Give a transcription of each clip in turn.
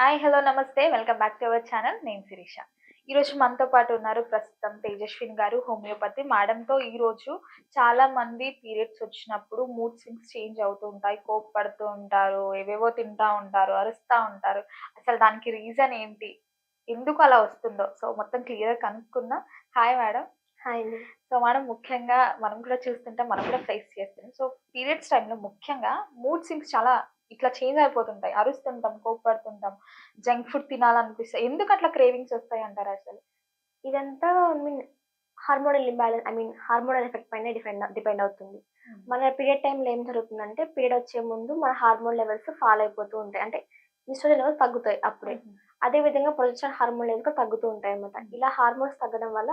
Hi hello నమస్తే. Welcome back to our channel నేను శిరీష. ఈ రోజు మనతో పాటు ఉన్నారు ప్రస్తుతం తేజస్విన్ గారు హోమియోపతి. మేడంతో ఈ రోజు చాలా మంది పీరియడ్స్ వచ్చినప్పుడు మూడ్ స్వింగ్స్ చేంజ్ అవుతూ ఉంటాయి. కోప్పడుతూ ఉంటారు ఏవేవో తింటా ఉంటారు అరుస్తూ ఉంటారు. అసలు దానికి రీజన్ ఏంటి? ఎందుకు అలా వస్తుందో? సో మొత్తం క్లియర్ కనుక్కుందాం? హాయ్ మేడం హాయ్ సో మనం ముఖ్యంగా మనం కూడా చూస్తుంటాం మనం కూడా ఫేస్ చేస్తున్నాం. సో పీరియడ్స్ టైంలో ముఖ్యంగా మూడ్ స్వింగ్స్ చాలా ఇట్లా చేంజ్ అయిపోతుంటాయి. అరుస్తుంటాం కోప్పడుతుంటాం. జంక్ ఫుడ్ తినాలనిపిస్తాయి. ఎందుకు అట్లా క్రేవింగ్స్ వస్తాయి అంటారు అసలు? ఇదంతా I mean hormonal imbalance I mean hormonal effect పైన డిపెండ్ డిపెండ్ అవుతుంది. మన పీరియడ్ టైంలో ఏం జరుగుతుందంటే పీరియడ్ వచ్చే ముందు మన హార్మోన్ లెవెల్స్ ఫాల్ అయిపోతూ ఉంటాయి. అంటే ఈస్ట్రోజన్ లెవెల్స్ తగ్గుతాయి అప్పుడే. అదే విధంగా ప్రొజెస్ట్రాన్ హార్మోన్ లెవెల్స్ కూడా తగ్గుతూ ఉంటాయి అన్నమాట. ఇలా హార్మోన్స్ తగ్గడం వల్ల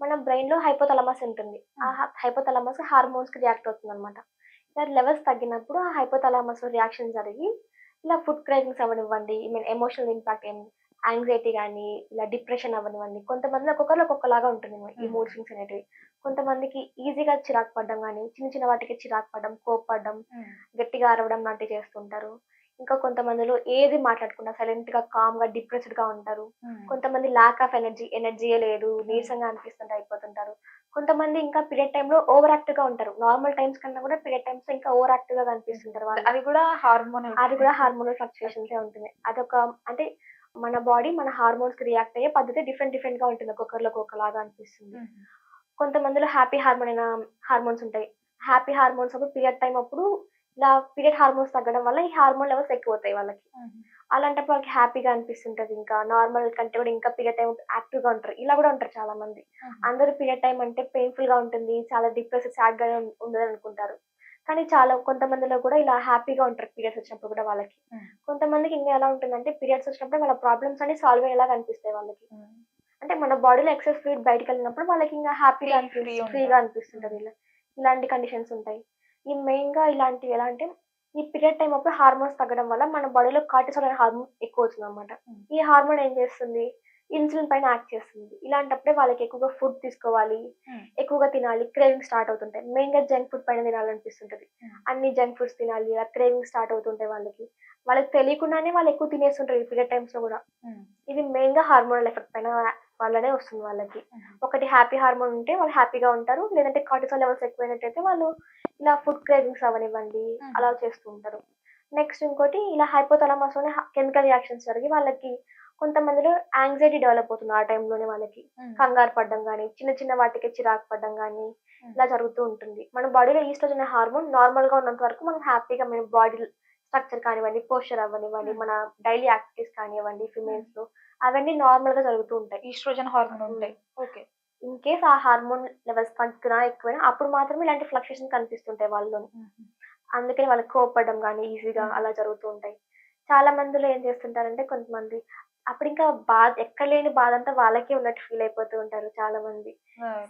మన బ్రెయిన్లో హైపోతలమస్ ఉంటుంది. ఆ హైపోతలమస్ హార్మోన్స్కి రియాక్ట్ అవుతుంది అనమాట ఇలా లెవెల్స్ తగ్గినప్పుడు ఆ హైపోతలమస్ రియాక్షన్ జరిగి ఇలా ఫుడ్ క్రేవింగ్స్ అవ్వనివ్వండి ఐ మీన్ ఎమోషనల్ ఇంపాక్ట్ ఏం యాంగ్జైటీ కానీ ఇలా డిప్రెషన్ అవ్వనివ్వండి కొంతమంది ఒక్కొక్కరు ఒక్కొక్కలాగా ఉంటుంది ఈ మూడ్ స్వింగ్స్ అనేటివి. కొంతమందికి ఈజీగా చిరాకు పడడం కానీ చిన్న చిన్న వాటికి చిరాకు పడడం కోప్పడడం గట్టిగా అరవడం లాంటివి చేస్తుంటారు. ఇంకా కొంతమందిలో ఏది మాట్లాడకుండా సైలెంట్గా కామ్గా డిప్రెస్డ్గా ఉంటారు. కొంతమంది ల్యాక్ ఆఫ్ ఎనర్జీ ఎనర్జీయే లేదు నీరసంగా అనిపిస్తుంటే అయిపోతుంటారు. కొంతమంది ఇంకా పీరియడ్ టైంలో ఓవర్ యాక్టివ్గా ఉంటారు. నార్మల్ టైమ్స్ కన్నా కూడా పీరియడ్ టైమ్స్ ఇంకా ఓవర్ యాక్టివ్గా కనిపిస్తుంటారు వాళ్ళు. అది కూడా హార్మోన్ అది కూడా హార్మోనల్ ఫ్లక్చుయేషన్స్ ఉంటుంది. అదొక అంటే మన బాడీ మన హార్మోన్స్కి రియాక్ట్ అయ్యే పద్ధతి డిఫరెంట్ డిఫరెంట్గా ఉంటుంది. ఒక్కొక్కరిలో ఒక్కొక్కలాగా అనిపిస్తుంది. కొంతమందిలో హ్యాపీ హార్మోన్ అయిన హార్మోన్స్ ఉంటాయి. హ్యాపీ హార్మోన్స్ అప్పుడు పీరియడ్ టైం అప్పుడు ఇలా పీరియడ్ హార్మోన్స్ తగ్గడం వల్ల ఈ హార్మోన్ లెవెల్స్ ఎక్కువ అవుతాయి వాళ్ళకి అలాంటప్పుడు వాళ్ళకి హ్యాపీగా అనిపిస్తుంటది ఇంకా నార్మల్ కంటే కూడా ఇంకా పీరియడ్ టైం యాక్టివ్గా ఉంటారు. ఇలా కూడా ఉంటారు చాలా మంది అందరూ పీరియడ్ టైం అంటే పెయిన్ఫుల్గా ఉంటుంది చాలా డిప్రెస్ సాడ్గా ఉండదు అనుకుంటారు. కానీ చాలా కొంతమందిలో కూడా ఇలా హ్యాపీగా ఉంటారు పీరియడ్స్ వచ్చినప్పుడు కూడా వాళ్ళకి. కొంతమందికి ఇంకా ఎలా ఉంటుందంటే పీరియడ్స్ వచ్చినప్పుడు వాళ్ళ ప్రాబ్లమ్స్ అన్ని సాల్వ్ అయ్యేలా కనిపిస్తాయి వాళ్ళకి. అంటే మన బాడీలో ఎక్సెస్ ఫ్లూయిడ్ బయటకు వెళ్ళినప్పుడు వాళ్ళకి ఇంకా హ్యాపీగా అనిపిస్తుంది. ఫ్రీగా అనిపిస్తుంటది ఇలా. ఇలాంటి కండిషన్స్ ఉంటాయి. ఈ మెయిన్గా ఇలాంటివి ఎలా అంటే ఈ పీరియడ్ టైం అప్పుడు హార్మోన్స్ తగ్గడం వల్ల మన బాడీలో కార్టిసోల్ అనే హార్మోన్ ఎక్కువ అవుతుంది అనమాట Hmm. ఈ హార్మోన్ ఏం చేస్తుంది? ఇన్సులిన్ పైన యాక్ట్ చేస్తుంది. ఇలాంటప్పుడే వాళ్ళకి ఎక్కువగా ఫుడ్ తీసుకోవాలి Hmm. ఎక్కువగా తినాలి క్రేవింగ్ స్టార్ట్ అవుతుంటాయి. మెయిన్గా జంక్ ఫుడ్ పైన తినాలనిపిస్తుంటది. Hmm. అన్ని జంక్ ఫుడ్స్ తినాలి ఇలా క్రేవింగ్ స్టార్ట్ అవుతుంటాయి వాళ్ళకి. వాళ్ళకి తెలియకుండానే వాళ్ళు ఎక్కువ తినేస్తుంటారు ఈ పీరియడ్ టైమ్స్లో కూడా. ఇది మెయిన్గా హార్మోనల్ ఎఫెక్ట్ పైన వల్లనే వస్తుంది వాళ్ళకి. ఒకటి హ్యాపీ హార్మోన్ ఉంటే వాళ్ళు హ్యాపీగా ఉంటారు. లేదంటే కార్టిసోల్ లెవెల్స్ ఎక్కువైనట్టయితే వాళ్ళు ఇలా ఫుడ్ క్రేవింగ్స్ అవనివ్వండి. అలా చేస్తూ ఉంటారు. నెక్స్ట్ ఇంకోటి ఇలా హైపోతలమస్లోనే కెమికల్ రియాక్షన్స్ జరిగి వాళ్ళకి కొంతమందిలో యాంగ్జైటీ డెవలప్ అవుతుంది ఆ టైంలోనే వాళ్ళకి. కంగారు పడడం కానీ చిన్న చిన్న వాటికి చిరాకు పడడం కానీ ఇలా జరుగుతూ ఉంటుంది. మన బాడీలో ఈస్ట్రోజన్ అనే హార్మోన్ నార్మల్గా ఉన్నంత వరకు మనం హ్యాపీగా మన బాడీ స్ట్రక్చర్ కానివ్వండి పోస్చర్ అవ్వనివ్వండి. మన డైలీ యాక్టివిటీస్ కానివ్వండి ఫిమేల్స్లో అవన్నీ నార్మల్గా జరుగుతూ ఉంటాయి. ఈస్ట్రోజన్ హార్మోన్ ఉంటాయి. ఓకే ఇన్ కేస్ ఆ హార్మోన్ లెవెల్స్ తగ్గినా ఎక్కువైనా అప్పుడు మాత్రమే ఇలాంటి ఫ్లక్చుయేషన్ కనిపిస్తుంటాయి వాళ్ళలోని. అందుకని వాళ్ళకి కోపడడం కానీ ఈజీగా. అలా జరుగుతూ ఉంటాయి చాలా మందిలో ఏం చేస్తుంటారంటే కొంతమంది అప్పుడు ఇంకా బాధ ఎక్కడ లేని బాధ అంతా వాళ్ళకే ఉన్నట్టు ఫీల్ అయిపోతూ ఉంటారు చాలా మంది.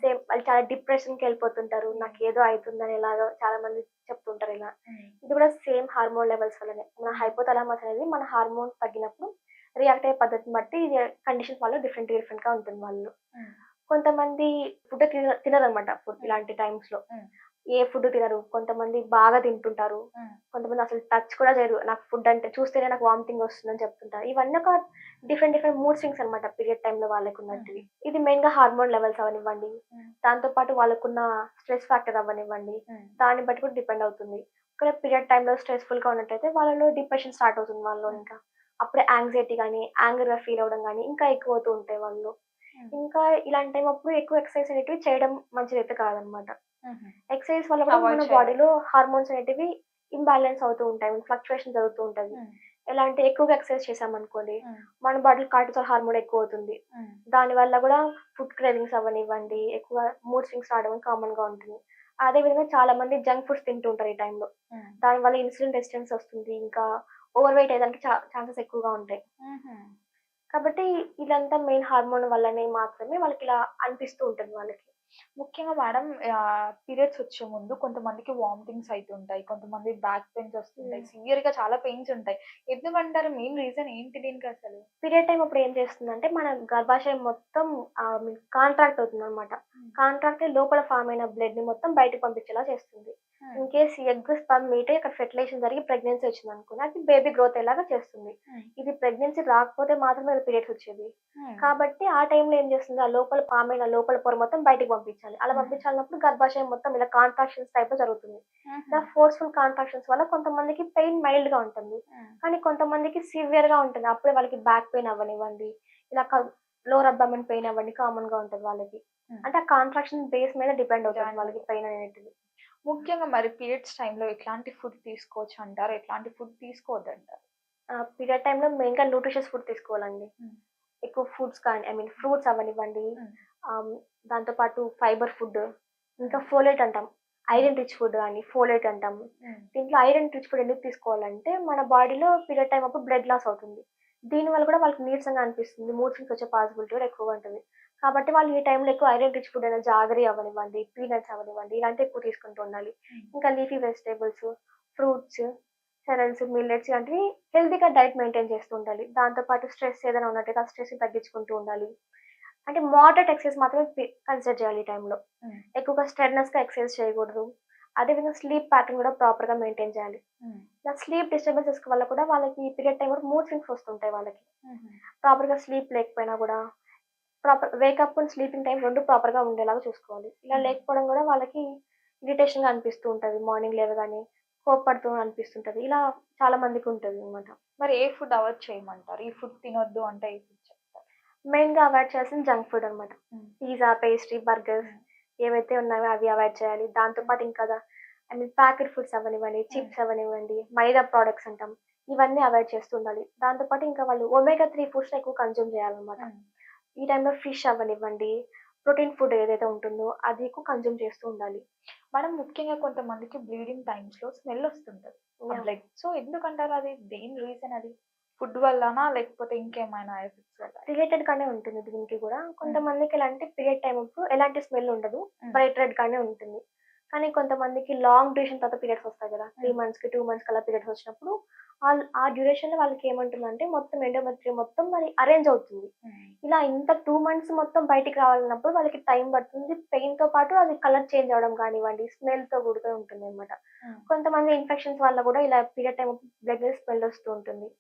సేమ్ వాళ్ళు చాలా డిప్రెషన్కి వెళ్ళిపోతుంటారు. నాకు ఏదో అవుతుందని ఇలాగా చాలా మంది చెప్తుంటారు ఇలా. ఇది కూడా సేమ్ హార్మోన్ లెవెల్స్ వల్లనే. మన హైపోతలామస్ అనేది మన హార్మోన్స్ తగ్గినప్పుడు రియాక్ట్ అయ్యే పద్ధతిని బట్టి కండిషన్స్ వల్ల డిఫరెంట్ డిఫరెంట్గా ఉంటుంది వాళ్ళు. కొంతమంది ఫుడ్ తినరు అనమాట ఫుడ్ ఇలాంటి టైమ్స్లో. ఏ ఫుడ్ తినరు. కొంతమంది బాగా తింటుంటారు. కొంతమంది అసలు టచ్ కూడా చేయరు. నాకు ఫుడ్ అంటే చూస్తేనే నాకు వామిటింగ్ వస్తుందని చెప్తుంటారు. ఇవన్నీ ఒక డిఫరెంట్ డిఫరెంట్ మూడ్ స్వింగ్స్ అనమాట పీరియడ్ టైంలో వాళ్ళకు ఉన్నట్టువి ఇది మెయిన్గా హార్మోన్ లెవెల్స్ అవనివ్వండి. దాంతో పాటు వాళ్ళకున్న స్ట్రెస్ ఫ్యాక్టర్ అవ్వనివ్వండి దాన్ని బట్టి కూడా డిపెండ్ అవుతుంది. ఇక్కడ పీరియడ్ టైంలో స్ట్రెస్ఫుల్గా ఉన్నట్టయితే వాళ్ళలో డిప్రెషన్ స్టార్ట్ అవుతుంది వాళ్ళలో ఇంకా. అప్పుడే యాంగ్జైటీ కానీ యాంగర్గా ఫీల్ అవ్వడం కానీ ఇంకా ఎక్కువ అవుతూ ఉంటాయి వాళ్ళు ఇంకా ఇలాంటి టైం అప్పుడు ఎక్కువ ఎక్సర్సైజ్ అనేటివి చేయడం మంచిది అయితే కాదనమాట ఎక్సర్సైజ్ వల్ల కూడా మన. బాడీలో హార్మోన్స్ అనేటివి ఇంబ్యాలెన్స్ అవుతూ ఉంటాయి ఫ్లక్చుయేషన్ జరుగుతూ ఉంటుంది ఎలా అంటే ఎక్కువగా ఎక్సర్సైజ్ చేసామనుకోండి మన బాడీలో కార్టిసోల్ హార్మోన్ ఎక్కువ అవుతుంది. దాని వల్ల కూడా ఫుడ్ క్రేవింగ్స్ అవ్వనివ్వండి ఎక్కువ మూడ్ స్వింగ్స్ రావడం కామన్గా ఉంటుంది. అదే విధంగా చాలా మంది జంక్ ఫుడ్స్ తింటూ ఉంటారు ఈ టైంలో దాని వల్ల ఇన్సులిన్ రెసిస్టెన్స్ వస్తుంది ఇంకా ఓవర్ వెయిట్ అయ్యేదానికి ఛాన్సెస్ ఎక్కువగా ఉంటాయి. కాబట్టి ఇదంతా మెయిన్ హార్మోన్ వల్లనే మాత్రమే వాళ్ళకి ఇలా అనిపిస్తూ ఉంటుంది వాళ్ళకి. ముఖ్యంగా మేడం పీరియడ్స్ వచ్చే ముందు కొంతమందికి వామిటింగ్స్ అవుతుంటాయి కొంతమంది బ్యాక్ పెయిన్స్ వస్తుంటాయి. సివియర్గా చాలా పెయిన్స్ ఉంటాయి. ఎందుకంటారు? మెయిన్ రీజన్ ఏంటి దీనికి అసలు? పీరియడ్ టైం అప్పుడు ఏం చేస్తుందంటే మన గర్భాశయం మొత్తం కాంట్రాక్ట్ అవుతుంది అనమాట. కాంట్రాక్ట్ లోపల ఫామ్ అయిన బ్లడ్ని మొత్తం బయటకు పంపించేలా చేస్తుంది. In case egg sperm meet అక్కడ ఫెర్టిలైజేషన్ జరిగి ప్రెగ్నెన్సీ వచ్చింది అనుకుని అది బేబీ గ్రోత్ ఎలాగా చేస్తుంది. ఇది ప్రెగ్నెన్సీ రాకపోతే మాత్రమే పీరియడ్స్ వచ్చేది. కాబట్టి ఆ టైంలో ఏం చేస్తుంది? ఆ లోపల ఫామ్ అయిన లోపల పొర మొత్తం బయటకు పంపించాలి. అలా. పంపించాలన్నప్పుడు గర్భాశయం మొత్తం ఇలా కాంట్రాక్షన్స్ టైప్లో జరుగుతుంది. ఇలా ఫోర్స్ఫుల్ కాంట్రాక్షన్స్ వల్ల కొంతమందికి పెయిన్ మైల్డ్గా ఉంటుంది. కానీ కొంతమందికి సివియర్గా ఉంటుంది. అప్పుడే వాళ్ళకి బ్యాక్ పెయిన్ అవ్వనివ్వండి. ఇలా లోవర్ అబ్డామిన్ పెయిన్ అవ్వండి కామన్గా ఉంటుంది వాళ్ళకి. అంటే ఆ కాంట్రాక్షన్ బేస్ మీద డిపెండ్ అవుతుంది వాళ్ళకి పెయిన్ అనేది ముఖ్యంగా మరి పీరియడ్స్ టైంలో ఎట్లాంటి ఫుడ్ తీసుకోవచ్చు అంటారు? ఎట్లాంటి ఫుడ్ తీసుకోవద్దు అంటారు? పీరియడ్ టైంలో మెయిన్గా న్యూట్రిషియస్ ఫుడ్ తీసుకోవాలండి. ఎక్కువ ఫుడ్స్ కానీ ఐ మీన్ ఫ్రూట్స్ అవనివ్వండి దాంతోపాటు ఫైబర్ ఫుడ్ ఇంకా ఫోలేట్ అంటాం. ఐరన్ రిచ్ ఫుడ్ కానీ ఫోలేట్ అంటాం. దీంట్లో ఐరన్ రిచ్ ఫుడ్ ఎందుకు తీసుకోవాలంటే మన బాడీలో పీరియడ్ టైం అప్పుడు బ్లడ్ లాస్ అవుతుంది. దీనివల్ల కూడా వాళ్ళకి నీరసంగా అనిపిస్తుంది. మూడ్ స్వింగ్స్ వచ్చే పాసిబిలిటీ కూడా ఎక్కువగా ఉంటుంది. కాబట్టి వాళ్ళు ఈ టైంలో ఎక్కువ ఐరన్ రిచ్ ఫుడ్ అయినా జాగరీ అవ్వనివ్వండి పీనట్స్ అవ్వనివ్వండి ఇలాంటివి ఎక్కువ తీసుకుంటూ ఉండాలి. Hmm. ఇంకా leafy vegetables fruits cereals millets ఇలాంటివి హెల్తీగా డైట్ మెయింటైన్ చేస్తూ ఉండాలి. దాంతోపాటు స్ట్రెస్ ఏదైనా ఉన్నట్టయితే ఆ స్ట్రెస్ తగ్గించుకుంటూ ఉండాలి. అంటే మోడరేట్ ఎక్సర్సైజ్ మాత్రమే కన్సిడర్ చేయాలి ఈ టైంలో Hmm. ఎక్కువగా స్టెడ్నెస్గా ఎక్సర్సైజ్ చేయకూడదు. అదేవిధంగా స్లీప్ ప్యాటర్న్ కూడా ప్రాపర్గా మెయింటైన్ చేయాలి. ఇలా స్లీప్ డిస్టర్బెన్సెస్ వల్ల కూడా వాళ్ళకి పీరియడ్ టైం కూడా మూడ్ స్వింగ్స్ వస్తుంటాయి వాళ్ళకి. ప్రాపర్గా స్లీప్ లేకపోయినా కూడా proper wake up and sleeping time రెండు ప్రాపర్గా ఉండేలాగా చూసుకోవాలి. ఇలా Hmm. లేకపోవడం కూడా వాళ్ళకి ఇరిటేషన్గా అనిపిస్తూ ఉంటుంది. మార్నింగ్ లేవగానే కోప్పడుతూ అనిపిస్తుంటది. ఇలా చాలా మందికి ఉంటుంది అనమాట మరి ఏ ఫుడ్ అవాయిడ్ చేయమంటారు? ఈ ఫుడ్ తినొద్దు అంటే ఈ మెయిన్గా అవాయిడ్ చేయాల్సిన జంక్ ఫుడ్ అనమాట. పిజ్జా పేస్ట్రీ బర్గర్స్ ఏవైతే ఉన్నాయో అవి అవాయిడ్ చేయాలి. దాంతోపాటు ఇంకా ఐ మీన్ ప్యాకెట్ ఫుడ్స్ అవనివ్వండి చిప్స్ అవనివ్వండి మైదా ప్రోడక్ట్స్ అంటాం. ఇవన్నీ అవాయిడ్ చేస్తూ ఉండాలి. దాంతోపాటు ఇంకా వాళ్ళు ఒమేగా త్రీ ఫుడ్స్ ఎక్కువ కన్జ్యూమ్ చేయాలన్నమాట. ఈ టైంలో ఫిష్ అవ్వనివ్వండి ప్రోటీన్ ఫుడ్ ఏదైతే ఉంటుందో అది ఎక్కువ కన్జ్యూమ్ చేస్తూ ఉండాలి. మనం ముఖ్యంగా కొంతమందికి బ్లీడింగ్ టైమ్స్లో స్మెల్ వస్తుంటది. బ్లడ్ సో ఎందుకంటారు అది? దేని రీజన్ అది? ఫుడ్ వల్లనా లేకపోతే ఇంకేమైనా ఎఫెక్ట్స్ వల్ల? రిలేటెడ్ గానే ఉంటుంది దీనికి కూడా. కొంతమందికి ఎలాంటి పీరియడ్ టైం అప్పుడు ఎలాంటి స్మెల్ ఉండదు. బ్రైట్ రెడ్ గానే ఉంటుంది. కానీ కొంతమందికి లాంగ్ డ్యూరేషన్ తర్వాత పీరియడ్స్ వస్తాయి కదా. త్రీ. మంత్స్కి టూ మంత్స్ కల్లా పీరియడ్స్ వచ్చినప్పుడు ఆ- ఆ డ్యూరేషన్లో వాళ్ళకి ఏమంటుందంటే మొత్తం ఎండోమెట్రీ మొత్తం మరి అరేంజ్ అవుతుంది. ఇలా ఇంత టూ మంత్స్ మొత్తం బయటికి రావాలన్నప్పుడు వాళ్ళకి టైం పడుతుంది. పెయిన్తో పాటు అది కలర్ చేంజ్ అవడం కానివ్వండి స్మెల్తో కూడుకొని ఉంటుంది అనమాట కొంతమంది ఇన్ఫెక్షన్స్ వల్ల కూడా ఇలా పీరియడ్ టైం బ్లడ్ స్మెల్ వస్తూ ఉంటుంది.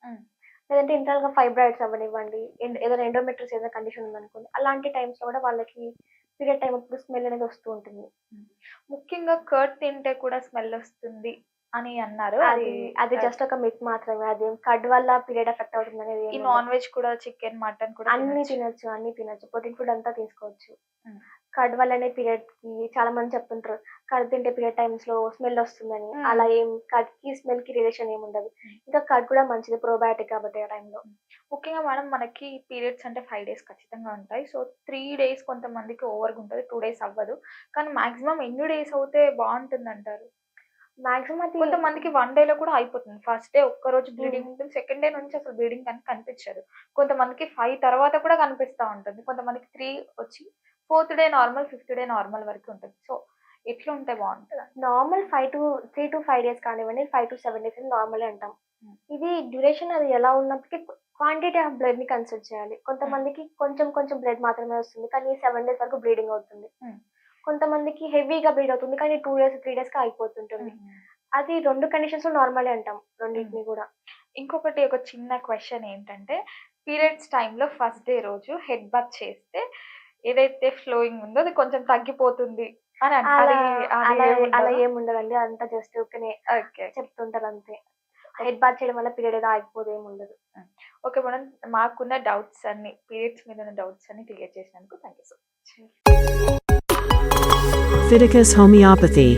లేదంటే ఇంటర్నల్గా ఫైబ్రాయిడ్స్ అవ్వనివ్వండి ఏదైనా ఎండోమెట్రిస్ ఏదైనా కండిషన్ ఉందనుకోండి అలాంటి టైమ్స్లో కూడా వాళ్ళకి పీరియడ్ టైం అప్పుడు స్మెల్ అనేది వస్తూ ఉంటుంది. ముఖ్యంగా కర్డ్ తింటే కూడా స్మెల్ వస్తుంది అని అన్నారు. అది అది జస్ట్ ఒక మిత్ మాత్రమే. అది కడ్ వల్ల పీరియడ్ ఎఫెక్ట్ అవుతుంది అనేది ఈ నాన్ వెజ్ కూడా చికెన్ మటన్ కూడా అన్ని. తినొచ్చు. అన్ని తినొచ్చు. ప్రోటీన్ ఫుడ్ అంతా తీసుకోవచ్చు. కడ్ వల్లనే పీరియడ్కి చాలా మంది చెప్తుంటారు. కడ్ తింటే పీరియడ్ టైమ్స్లో స్మెల్ వస్తుందని. అలా ఏం కడ్కి స్మెల్కి రిలేషన్ ఏమి ఉండదు. ఇంకా కడ్ కూడా మంచిది ప్రోబయాటిక్ కాబట్టి ఆ టైంలో ముఖ్యంగా మేడం మనకి పీరియడ్స్ అంటే ఫైవ్ డేస్ ఖచ్చితంగా ఉంటాయి. సో త్రీ డేస్ కొంతమందికి ఓవర్గా ఉంటుంది టూ డేస్ అవ్వదు. కానీ మాక్సిమం ఎన్ని డేస్ అవుతే బాగుంటుంది అంటారు? మాక్సిమం అది కొంతమందికి వన్ డే లో కూడా అయిపోతుంది. ఫస్ట్ డే ఒక్క రోజు బ్లీడింగ్ ఉంటుంది. సెకండ్ డే నుంచి అసలు బ్లీడింగ్ కనిపించదు. కొంతమందికి ఫైవ్ తర్వాత కూడా కనిపిస్తూ ఉంటుంది. కొంతమందికి త్రీ వచ్చి fourth day normal fifth day normal వరకు ఉంటుంది. సో ఎట్లా ఉంటే బాగుంటుంది. Normal five to three to five days కానివ్వండి five to seven days normal అంటాం. ఇది డ్యూరేషన్ అది ఎలా ఉన్నప్పటికీ క్వాంటిటీ ఆఫ్ బ్లడ్ని కన్సిడర్ చేయాలి. కొంతమందికి కొంచెం కొంచెం బ్లడ్ మాత్రమే వస్తుంది కానీ సెవెన్ డేస్ వరకు బ్లీడింగ్ అవుతుంది. కొంతమందికి హెవీగా బ్లీడ్ అవుతుంది కానీ టూ డేస్ త్రీ డేస్కి అయిపోతుంటుంది అది రెండు కండిషన్స్ రెండిటిని అంటాం రెండింటిని కూడా. ఇంకొకటి ఒక చిన్న క్వశ్చన్ ఏంటంటే పీరియడ్స్ టైంలో ఫస్ట్ డే రోజు హెడ్ బాత్ చేస్తే ఏదైతే ఫ్లోయింగ్ ఉందో అది కొంచెం తగ్గిపోతుంది అని అంట- అలా అది- అది అలా ఏముండదా? అలా ఏముండదండి. అంతా జస్ట్ ఓకే ఓకే. చెప్తుంటారు అంతే. హెడ్ బాత్ చేయడం వల్ల పీరియడ్ ఏదో ఆగిపోదు ఏమి ఉండదు ఓకే మేడం మాకున్న డౌట్స్ అన్ని పీరియడ్స్ మీద ఉన్న డౌట్స్ అన్ని క్లియర్ చేసినందుకు thank you so much Fiticus homeopathy.